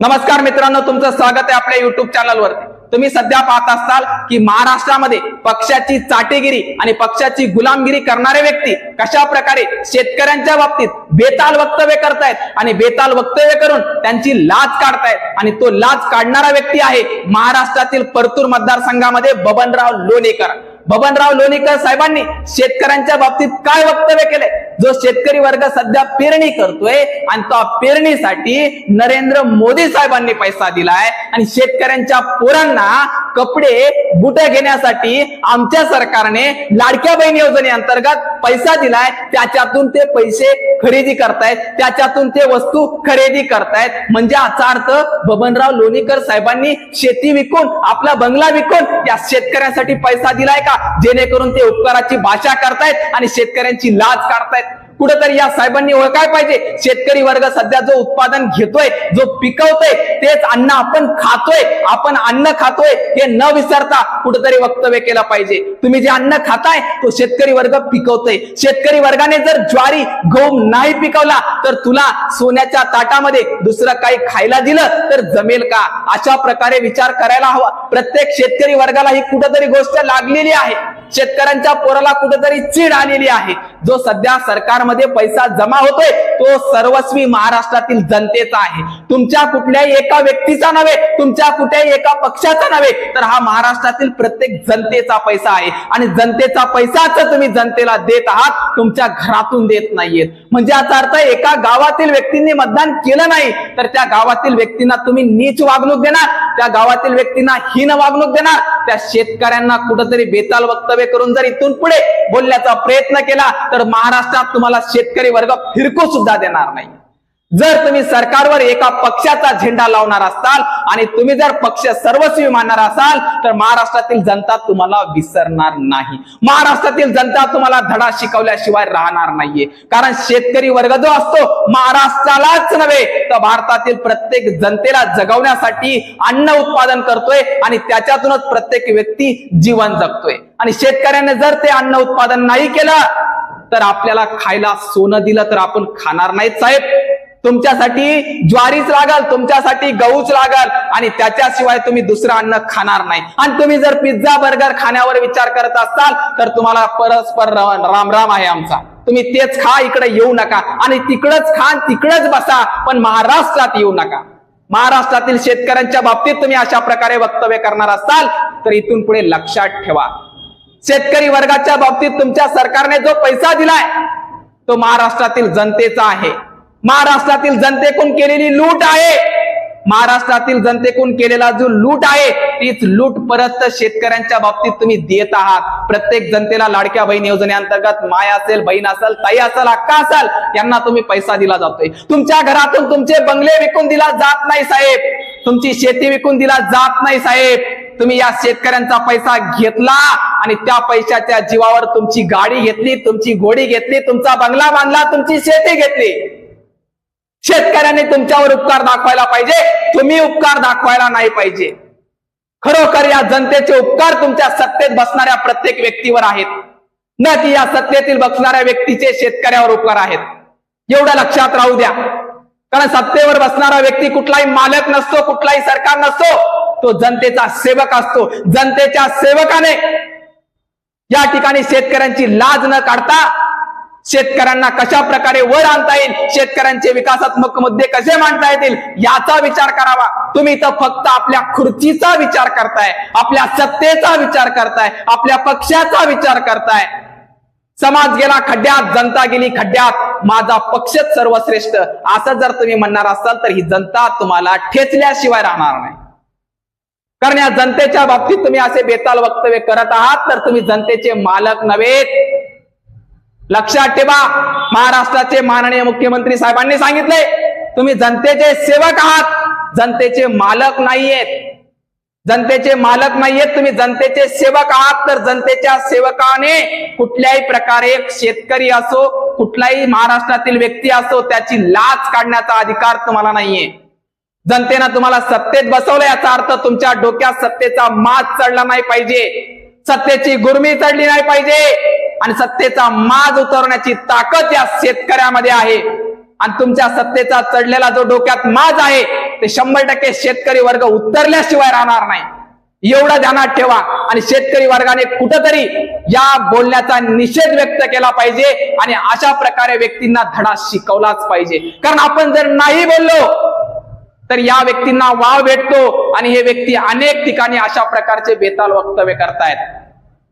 नमस्कार मित्रांनो तुमचं स्वागत आहे आपल्या युट्यूब चॅनलवरती तुम्ही सध्या पाहत असाल की महाराष्ट्रामध्ये पक्षाची चाटेगिरी आणि पक्षाची गुलामगिरी करणारे व्यक्ती कशा प्रकारे शेतकऱ्यांच्या बाबतीत बेताल वक्तव्य करतायत आणि बेताल वक्तव्य करून त्यांची लाच काढतायत आणि तो लाच काढणारा व्यक्ती आहे महाराष्ट्रातील परतूर मतदारसंघामध्ये बबनराव लोणेकर. बबनराव लोणीकर साहेबांनी शेतकऱ्यांच्या बाबतीत काय वक्तव्य केलंय? जो शेतकरी वर्ग सध्या पेरणी करतोय आणि त्या पेरणीसाठी नरेंद्र मोदी साहेबांनी पैसा दिलाय आणि शेतकऱ्यांच्या पोरांना कपडे बुट घेण्यासाठी आमच्या सरकारने लाडक्या बहीण योजनेअंतर्गत पैसा दिलाय. त्याच्यातून ते पैसे खरेदी करतायत. त्याच्यातून ते वस्तू खरेदी करतायत. म्हणजे याचा अर्थ बबनराव लोणीकर साहेबांनी शेती विकून आपला बंगला विकून या शेतकऱ्यांसाठी पैसा दिलाय का? जेणेकरून ते उपकाराची भाषा करतायत आणि शेतकऱ्यांची लाच काढतायत. कुठेतरी या साहेबांनी ओळखाय पाहिजे. शेतकरी वर्ग सध्या जो उत्पादन घेतोय जो पिकवतोय तेच अन्न आपण खातोय आपण अन्न खातोय हे न विसरता कुठेतरी वक्तव्य केलं पाहिजे. तुम्ही जे अन्न खाताय तो शेतकरी वर्ग पिकवतोय. शेतकरी वर्गाने जर ज्वारी गहू नाही पिकवला तर तुला सोन्याच्या ताटामध्ये दुसरं काही खायला दिलं तर जमेल का? अशा प्रकारे विचार करायला हवा. प्रत्येक शेतकरी वर्गाला ही कुठेतरी गोष्ट लागलेली आहे. शेतकऱ्यांच्या पोराला कुठेतरी चीड आलेली आहे. जो सध्या सरकारमध्ये पैसा जमा होतोय तो सर्वस्वी महाराष्ट्रातील जनतेचा आहे. तुमच्या कुठल्याही एका व्यक्तीचा नव्हे तुमच्या कुठेही एका पक्षाचा नव्हे तर हा महाराष्ट्रातील प्रत्येक जनतेचा पैसा आहे. आणि जनतेचा पैसाच तुम्ही जनतेला देत आहात तुमच्या घरातून देत नाहीयेत. म्हणजे याचा अर्थ एका गावातील व्यक्तींनी मतदान केलं नाही तर त्या गावातील व्यक्तींना तुम्ही नीच वागणूक देणार त्या गावातील व्यक्तींना हीन वागणूक देणार त्या शेतकऱ्यांना कुठंतरी बेताल वक्तव्य करून जर इथून पुढे बोलण्याचा प्रयत्न केला तर महाराष्ट्रात तुम्हाला शेतकरी वर्ग फिरकू सुद्धा देणार नाही. जर तुम्ही सरकारवर एका पक्षाचा झेंडा लावणार असाल आणि तुम्ही जर पक्ष सर्वस्वी मानणार असाल तर महाराष्ट्रातील जनता तुम्हाला विसरणार नाही. महाराष्ट्रातील जनता तुम्हाला धडा शिकवल्याशिवाय राहणार नाहीये. कारण शेतकरी वर्ग जो असतो महाराष्ट्रालाच नव्हे तर भारतातील प्रत्येक जनतेला जगवण्यासाठी अन्न उत्पादन करतोय आणि त्याच्यातूनच प्रत्येक व्यक्ती जीवन जगतोय. आणि शेतकऱ्याने जर ते अन्न उत्पादन नाही केलं तर आपल्याला खायला सोनं दिलं तर आपण खाणार नाहीत साहेब. तुमच्यासाठी ज्वारीच लागल तुमच्यासाठी गहूच लागल आणि त्याच्याशिवाय तुम्ही दुसरं अन्न खाणार नाही. आणि तुम्ही जर पिझ्झा बर्गर खाण्यावर विचार करत असाल तर तुम्हाला परस्पर राम राम आहे आमचा. तुम्ही तेच खा इकडे येऊ नका. आणि तिकडच खा आणि तिकडच बसा पण महाराष्ट्रात येऊ नका. महाराष्ट्रातील शेतकऱ्यांच्या बाबतीत तुम्ही अशा प्रकारे वक्तव्य करणार असाल तर इथून पुढे लक्षात ठेवा. शेतकरी वर्गाच्या बाबतीत तुमच्या सरकारने जो पैसा दिलाय तो महाराष्ट्रातील जनतेचा आहे. महाराष्ट्रातील जनतेकडून केलेली लूट आहे. महाराष्ट्रातील जनतेकडून केलेला जो लूट आहे तीच लूट परत शेतकऱ्यांच्या बाबतीत तुम्ही देत आहात. प्रत्येक जनतेला लाडक्या बहीण योजनेअंतर्गत माय असेल बहीण असेल ताई असेल अक्का असेल यांना तुम्ही पैसा दिला जातोय. तुमच्या घरातून तुमचे बंगले विकून दिला जात नाही साहेब. तुमची शेती विकून दिला जात नाही साहेब. तुम्ही या शेतकऱ्यांचा पैसा घेतला आणि त्या पैशाच्या जीवावर तुमची गाडी घेतली तुमची घोडी घेतली तुमचा बंगला बांधला तुमची शेती घेतली. शेतकऱ्यांनी तुमच्यावर उपकार दाखवायला पाहिजे. तुम्ही उपकार दाखवायला नाही पाहिजे. खरोखर या जनतेचे उपकार तुमच्या सत्तेत बसणाऱ्या प्रत्येक व्यक्तीवर आहेत. न की या सत्तेतील बसणाऱ्या व्यक्तीचे शेतकऱ्यावर उपकार आहेत. एवढं लक्षात राहू द्या. कारण सत्तेवर बसणारा व्यक्ती कुठलाही मालक नसतो कुठलाही सरकार नसतो. तो जनतेचा सेवक असतो. जनतेच्या सेवकाने या ठिकाणी शेतकऱ्यांची लाज न काढता शेतकऱ्यांना कशा प्रकारे वर आणता येईल? शेतकऱ्यांचे विकासात्मक मुद्दे कसे मांडता येतील? याचा विचार करावा. तुम्ही तर फक्त आपल्या खुर्चीचा विचार करताय आपल्या सत्तेचा विचार करताय आपल्या पक्षाचा विचार करताय. समाज गेला खड्ड्यात जनता गेली खड्ड्यात. माझा पक्षच सर्वश्रेष्ठ. असं जर तुम्ही म्हणणार असाल तर ही जनता तुम्हाला ठेचल्याशिवाय राहणार नाही. कारण या जनतेच्या बाबतीत तुम्ही असे बेताल वक्तव्य करत आहात तर तुम्ही जनतेचे मालक नव्हेत. लक्षात ठेवा महाराष्ट्राचे माननीय मुख्यमंत्री साहेबांनी सांगितले तुम्ही जनतेचे सेवक आहात जनतेचे मालक नाहीयेत. जनतेचे मालक नाहीयेत तुम्ही जनतेचे सेवक आहात तर जनतेच्या सेवकाने कुठल्याही प्रकारे शेतकरी असो कुठलाही महाराष्ट्रातील व्यक्ती असो त्याची लाच काढण्याचा अधिकार तुम्हाला नाहीये. जनतेनं तुम्हाला सत्तेत बसवलं याचा अर्थ तुमच्या डोक्यात सत्तेचा मात चढला नाही पाहिजे. सत्तेची गुरमी चढली नाही पाहिजे. आणि सत्तेचा माज उतरवण्याची ताकद या शेतकऱ्यामध्ये आहे. आणि तुमच्या सत्तेचा चढलेला जो डोक्यात माज आहे ते शंभर टक्के शेतकरी वर्ग उतरल्याशिवाय राहणार नाही. एवढं ध्यानात ठेवा. आणि शेतकरी वर्गाने कुठंतरी या बोलण्याचा निषेध व्यक्त केला पाहिजे आणि अशा प्रकारे व्यक्तींना धडा शिकवलाच पाहिजे. कारण आपण जर नाही बोललो तर या व्यक्तींना वाव भेटतो आणि हे व्यक्ती अनेक ठिकाणी अशा प्रकारचे बेताल वक्तव्य करतायत.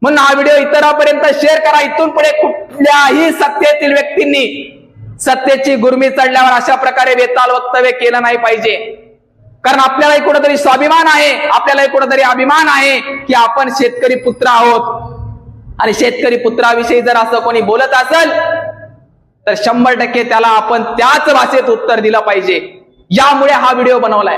म्हणून हा व्हिडिओ इतरांपर्यंत शेअर करा. इथून पुढे कुठल्याही सत्तेतील व्यक्तींनी सत्तेची गुरमी चढल्यावर अशा प्रकारे बेताल वक्तव्य केलं नाही पाहिजे. कारण आपल्यालाही कुठेतरी स्वाभिमान आहे आपल्यालाही कुठेतरी अभिमान आहे की आपण शेतकरी पुत्र आहोत. आणि शेतकरी पुत्राविषयी जर असं कोणी बोलत असेल तर शंभर टक्के त्याला आपण त्याच भाषेत उत्तर दिलं पाहिजे. यामुळे हा व्हिडिओ बनवलाय.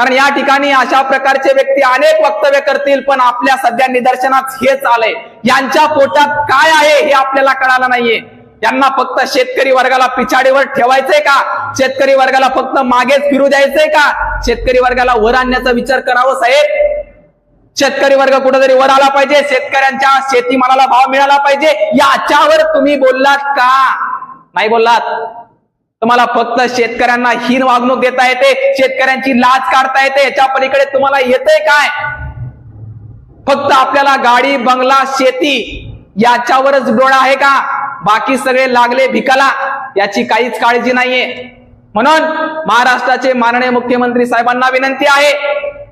कारण या ठिकाणी अशा प्रकारचे व्यक्ती अनेक वक्तव्य करतील पण आपल्या सध्या निदर्शनात हेच आलंय. यांच्या पोटात काय आहे हे आपल्याला कळालं नाहीये. यांना फक्त शेतकरी वर्गाला पिछाडीवर ठेवायचंय का? शेतकरी वर्गाला फक्त मागेच फिरू द्यायचंय का? शेतकरी वर्गाला वर आणण्याचा विचार करावं साहेब? शेतकरी वर्ग कुठेतरी वर आला पाहिजे शेतकऱ्यांच्या शेतीमालाला भाव मिळाला पाहिजे याच्यावर तुम्ही बोललात का? नाही बोललात. तुम्हाला फक्त शेतकऱ्यांना हीन वागणूक देता येते शेतकऱ्यांची लाच काढता येते याच्या पलीकडे तुम्हाला येतंय काय? फक्त आपल्याला गाडी बंगला शेती याच्यावरच डोळा आहे का? बाकी सगळे लागले भिकाला याची काहीच काळजी नाहीये. म्हणून महाराष्ट्राचे माननीय मुख्यमंत्री साहेबांना विनंती आहे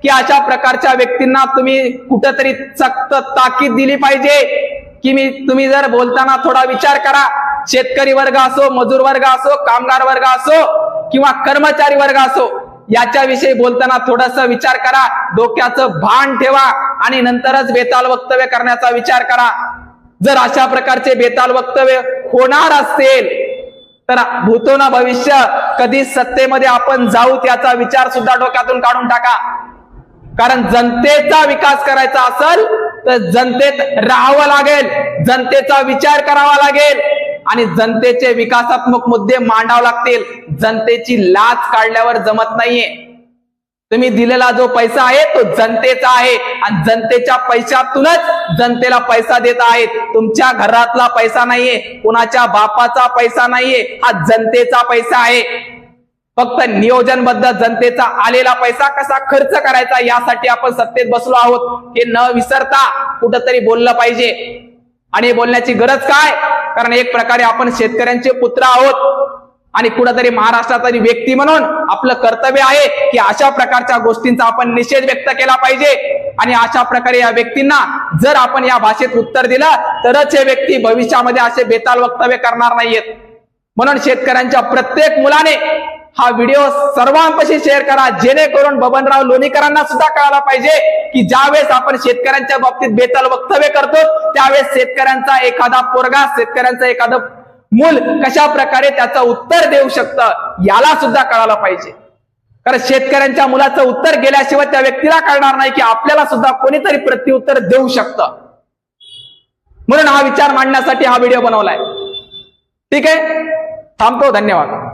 की अशा प्रकारच्या व्यक्तींना तुम्ही कुठंतरी सक्त ताकीद दिली पाहिजे. की मी तुम्ही जर बोलताना थोडा विचार करा शेतकरी वर्ग असो मजूर वर्ग असो कामगार वर्ग असो किंवा कर्मचारी वर्ग असो याच्याविषयी बोलताना थोडस विचार करा डोक्याचं भान ठेवा आणि नंतरच बेताल वक्तव्य करण्याचा विचार करा. जर अशा प्रकारचे बेताल वक्तव्य होणार असेल तर भूतो ना भविष्य कधी सत्तेमध्ये आपण जाऊ त्याचा विचार सुद्धा डोक्यातून काढून टाका. कारण जनतेचा विकास करायचा असेल तर जनतेत राहावं लागेल जनतेचा विचार करावा लागेल. आणि जनतेचे विकासात्मक मुद्दे मांडावे लागतील. जनतेची लाच काढल्यावर जमत नाहीये. तुम्ही दिलेला जो पैसा आहे तो जनतेचा आहे. आणि जनतेच्या पैशातूनच जनतेला पैसा देत आहेत. तुमच्या घरातला पैसा नाहीये कुणाच्या बापाचा पैसा नाहीये हा जनतेचा पैसा आहे. फक्त नियोजनबद्ध जनतेचा आलेला पैसा कसा खर्च करायचा यासाठी आपण सत्तेत बसलो आहोत हे न विसरता कुठंतरी बोललं पाहिजे. आणि बोलण्याची गरज काय? कारण एक प्रकारे आपण शेतकऱ्यांचे पुत्र आहोत. आणि कुठंतरी महाराष्ट्रातील व्यक्ती म्हणून आपलं कर्तव्य आहे की अशा प्रकारच्या गोष्टींचा आपण निषेध व्यक्त केला पाहिजे. आणि अशा प्रकारे या व्यक्तींना जर आपण या भाषेत उत्तर दिलं तरच हे व्यक्ती भविष्यामध्ये असे बेताल वक्तव्य करणार नाहीयेत. म्हणून शेतकऱ्यांच्या प्रत्येक मुलाने हा व्हिडिओ सर्वांपाशी शेअर करा. जेणेकरून बबनराव लोणीकरांना सुद्धा कळायला पाहिजे की ज्यावेळेस आपण शेतकऱ्यांच्या बाबतीत बेताल वक्तव्य करतो त्यावेळेस शेतकऱ्यांचा एखादा पोरगा शेतकऱ्यांचा एखादं मूल कशा प्रकारे त्याचं उत्तर देऊ शकतं याला सुद्धा कळायला पाहिजे. कारण शेतकऱ्यांच्या मुलाचं उत्तर गेल्याशिवाय त्या व्यक्तीला कळणार नाही की आपल्याला सुद्धा कोणीतरी प्रत्युत्तर देऊ शकतं. म्हणून हा विचार मांडण्यासाठी हा व्हिडिओ बनवलाय. ठीक आहे? थांबतो धन्यवाद.